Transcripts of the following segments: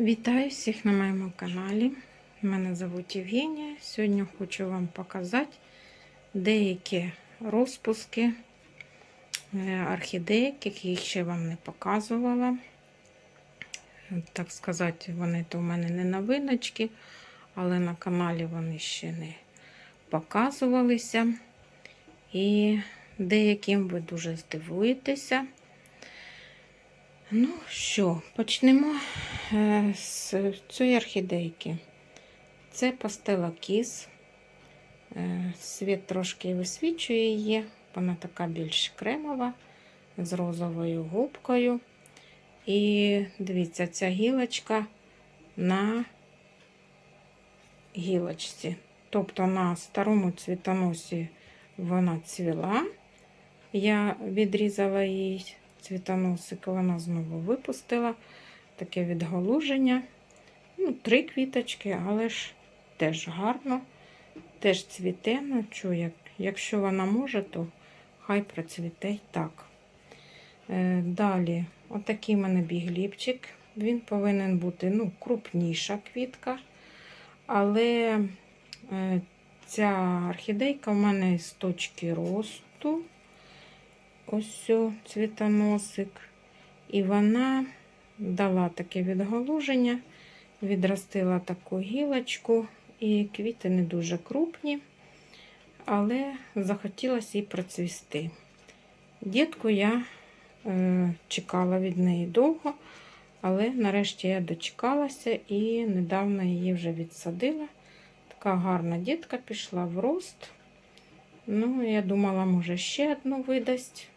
Вітаю всіх на моєму каналі. Мене звуть Євгенія. Сьогодні хочу вам показати деякі розпуски е, орхідеїк, які ще вам не показувала. Так сказати, вони то в мене не новиночки, але на каналі вони ще не показувалися. І деяким ви дуже здивуєтеся. Ну що, почнемо з цієї орхідейки. Це пастела кіс. Е, Світ трошки висвічує її. Вона така більш кремова, з розовою губкою. І дивіться, ця гілочка на гілочці. Тобто на старому цвітоносі вона цвіла. Я відрізала її цвітоносик, вона знову випустила таке відголуження. Ну, Три квіточки, але ж теж гарно, теж цвіте. Ну, що, як, якщо вона може, то хай процвіте й так. Е, Далі, отакий в мене бігліпчик. Він повинен бути ну, крупніша квітка. Але е, ця орхідейка в мене з точки росту ось цвітоносик. І вона дала таке відголуження, відростила таку гілочку, і квіти не дуже крупні, але захотілося їй процвісти. Дітку я е, чекала від неї довго, але нарешті я дочекалася і недавно її вже відсадила. Така гарна дітка пішла в рост. Ну, я думала, може, ще одну видасть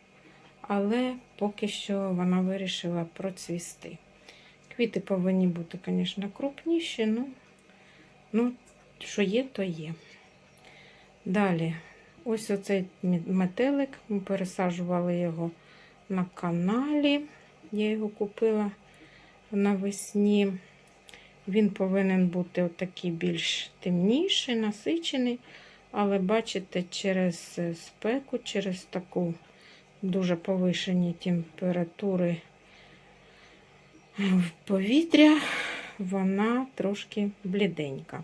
але поки що вона вирішила процвісти. Квіти повинні бути, звісно, крупніші, ну, ну, що є, то є. Далі, ось оцей метелик, ми пересаджували його на каналі. Я його купила навесні. Він повинен бути отакий більш темніший, насичений, але бачите, через спеку, через таку дуже повишені температури в повітря, вона трошки бліденька.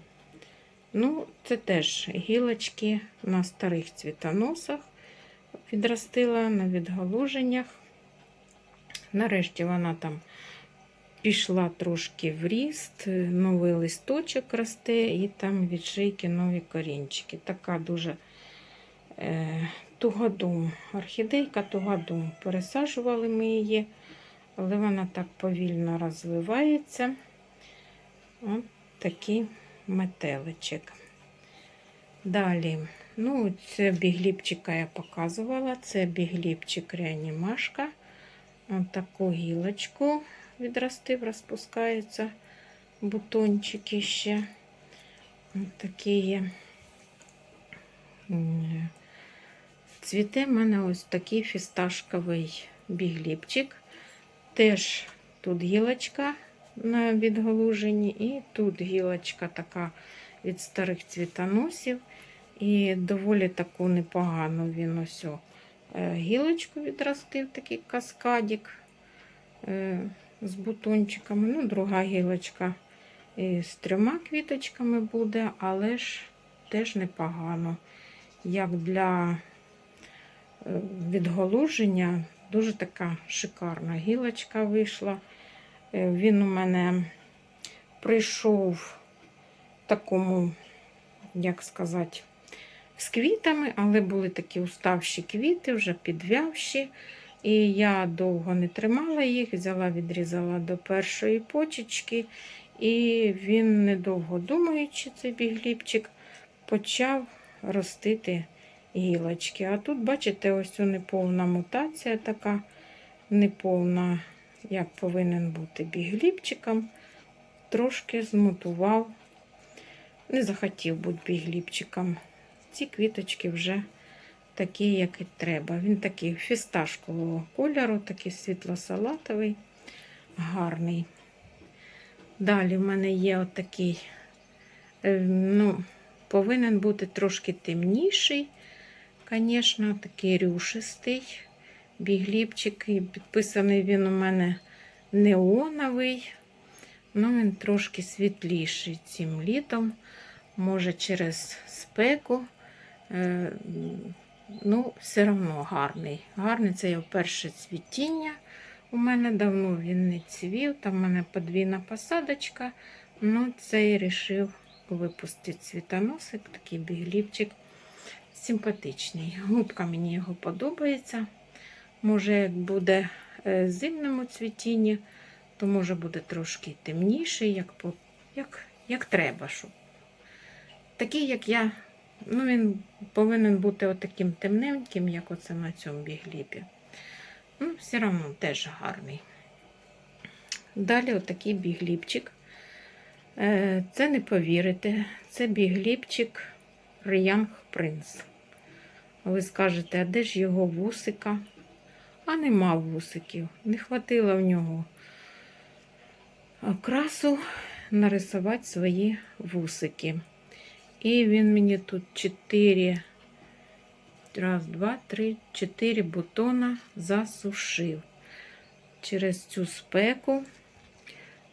Ну, це теж гілочки на старих цвітоносах відростила на відгалуженнях. Нарешті вона там пішла трошки в ріст, новий листочок росте, і там від шийки нові корінчики. Така дуже е, тугодум. Орхідейка тугодум. Пересаджували ми її, але вона так повільно розвивається. От такий метеличок. Далі, ну, це бігліпчика я показувала. Це бігліпчик реанімашка. Ось таку гілочку відростив, розпускаються бутончики ще. Ось такі є. Цвіте в мене ось такий фісташковий бігліпчик. Теж тут гілочка на відголуженні, і тут гілочка така від старих цвітоносів. І доволі таку непогану він ось е, гілочку відростив, такий каскадик е, з бутончиками. Ну, друга гілочка з трьома квіточками буде, але ж теж непогано. Як для відголуження. Дуже така шикарна гілочка вийшла. Е, Він у мене прийшов такому, як сказати, з квітами, але були такі уставші квіти, вже підвявші. І я довго не тримала їх, взяла, відрізала до першої почечки, і він, недовго думаючи, цей бігліпчик, почав ростити гілочки. А тут, бачите, ось у неповна мутація така, неповна, як повинен бути бігліпчиком. Трошки змутував, не захотів бути бігліпчиком. Ці квіточки вже такі, як і треба. Він такий фісташкового кольору, такий світло-салатовий, гарний. Далі в мене є отакий, е, ну, повинен бути трошки темніший. Звісно, такий рюшистий бігліпчик. І підписаний він у мене неоновий. Ну, він трошки світліший цим літом. Може, через спеку. Е, ну, все одно гарний. Гарний це його перше цвітіння. У мене давно він не цвів, там в мене подвійна посадочка. Ну, цей рішив випустити цвітоносик, такий бігліпчик. Симпатичний. Губка мені його подобається. Може, як буде е, зимному цвітінні, то може буде трошки темніший, як, як, як треба. Щоб. Такий, як я, ну він повинен бути отаким темненьким, як оце на цьому бігліпі. Ну, все одно теж гарний. Далі отакий бігліпчик. Е, Це не повірите, це бігліпчик Риянг Принц. Ви скажете, а де ж його вусика? А нема вусиків. Не хватило в нього окрасу нарисувати свої вусики. І він мені тут 4, раз, два, три, чотири бутона засушив. Через цю спеку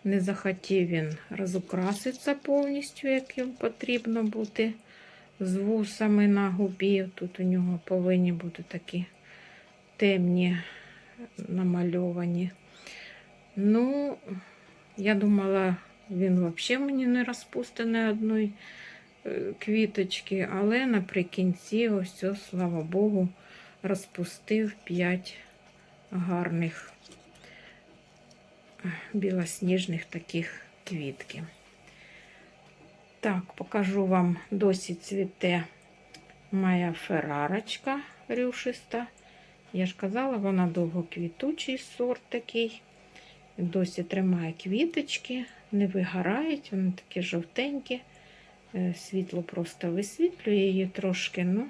не захотів він розукраситися повністю, як їм потрібно бути з вусами на губі. Тут у нього повинні бути такі темні намальовані. Ну, я думала, він взагалі мені не розпустить ні одної е, квіточки, але наприкінці, ось, цього, слава Богу, розпустив 5 гарних е, білосніжних таких квітки. Так, покажу вам досі цвіте моя ферарочка рюшиста. Я ж казала, вона довгоквітучий сорт такий. Досі тримає квіточки, не вигорають, вони такі жовтенькі. Е, Світло просто висвітлює її трошки. ну,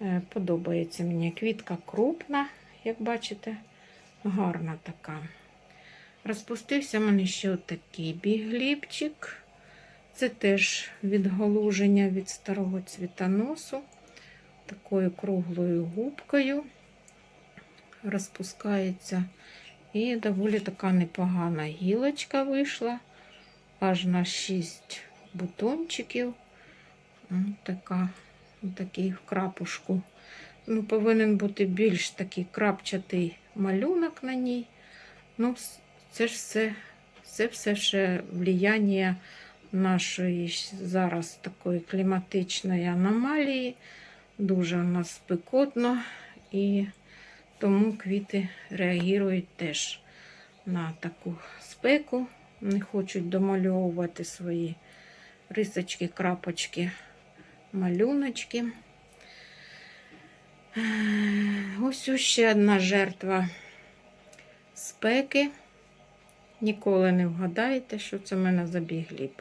е, Подобається мені. Квітка крупна, як бачите, гарна така. Розпустився в мене ще отакий бігліпчик. Це теж відголуження від старого цвітоносу, такою круглою губкою розпускається. І доволі така непогана гілочка вийшла, аж на 6 бутончиків. Така, такий в крапушку. Ну, Повинен бути більш такий крапчатий малюнок на ній. Ну, це ж все, це все ще влияння нашої зараз такої кліматичної аномалії. Дуже у нас спекотно і тому квіти реагують теж на таку спеку. Не хочуть домальовувати свої рисочки, крапочки, малюночки. Ось ще одна жертва спеки. Ніколи не вгадаєте, що це в мене за бігліп.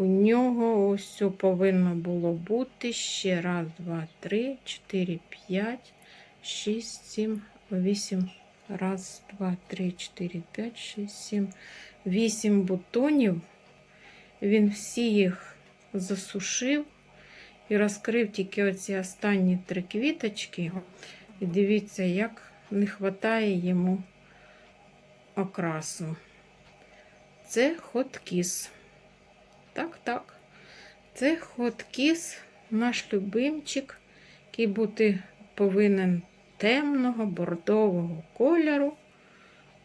У нього ось повинно було бути ще раз, два, три, чотири, п'ять. 6, 7, 8. Раз, два, три, чотири, п'ять, шість, сім, вісім бутонів. Він всі їх засушив і розкрив тільки оці останні три квіточки. І дивіться, як не вистачає йому окрасу. Це хоткіс. Так, так. Це хоткіс, наш любимчик, який бути повинен темного бордового кольору.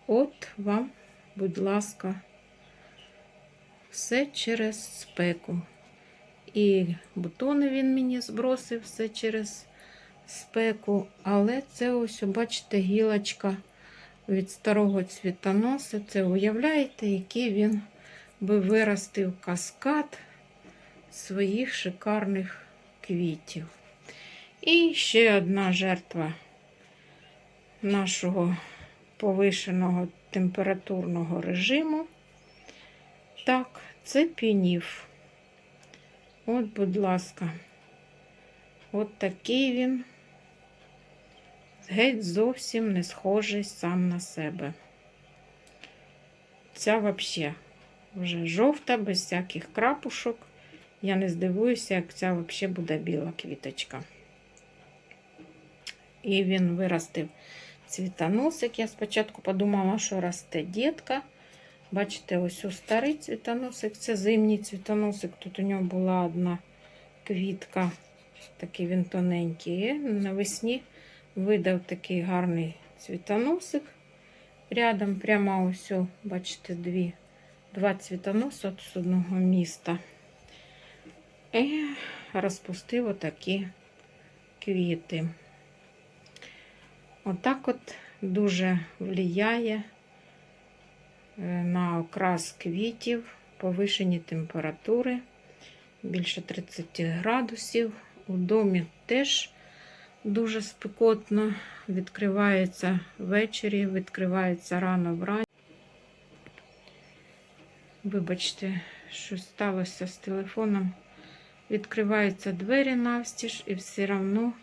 От вам, будь ласка, все через спеку. І бутони він мені збросив все через спеку. Але це ось, бачите, гілочка від старого цвітоноса. Це уявляєте, який він би виростив каскад своїх шикарних квітів. І ще одна жертва нашого повишеного температурного режиму. Так, це пінів. От, будь ласка, от такий він. Геть зовсім не схожий сам на себе. Ця взагалі вже жовта, без всяких крапушок. Я не здивуюся, як ця взагалі буде біла квіточка. І він виростив цвітоносик. Я спочатку подумала, що росте дітка, Бачите, ось у старий цвітоносик, це зимній цвітоносик. Тут у нього була одна квітка, такий він тоненький. Навесні видав такий гарний цвітоносик. Рядом прямо ось, бачите, дві, два цвітоноси от з одного міста. І розпустив отакі квіти. Отак от дуже влияє е, на окрас квітів, повишені температури більше 30 градусів. У домі теж дуже спекотно. Відкривається ввечері, відкривається рано вранці. Вибачте, що сталося з телефоном. Відкриваються двері навстіж, і все одно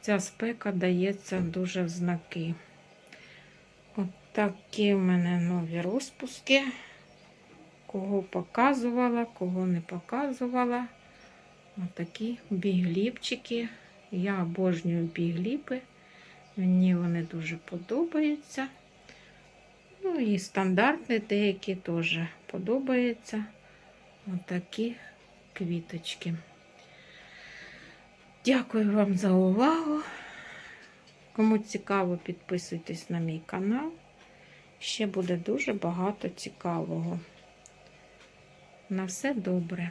ця спека дається дуже в знаки. От такі в мене нові розпуски. Кого показувала, кого не показувала. Отакі бігліпчики. Я обожнюю бігліпи. Мені вони дуже подобаються. Ну і стандартні деякі теж подобаються. Отакі квіточки. Дякую вам за увагу. Кому цікаво, підписуйтесь на мій канал. Ще буде дуже багато цікавого. На все добре.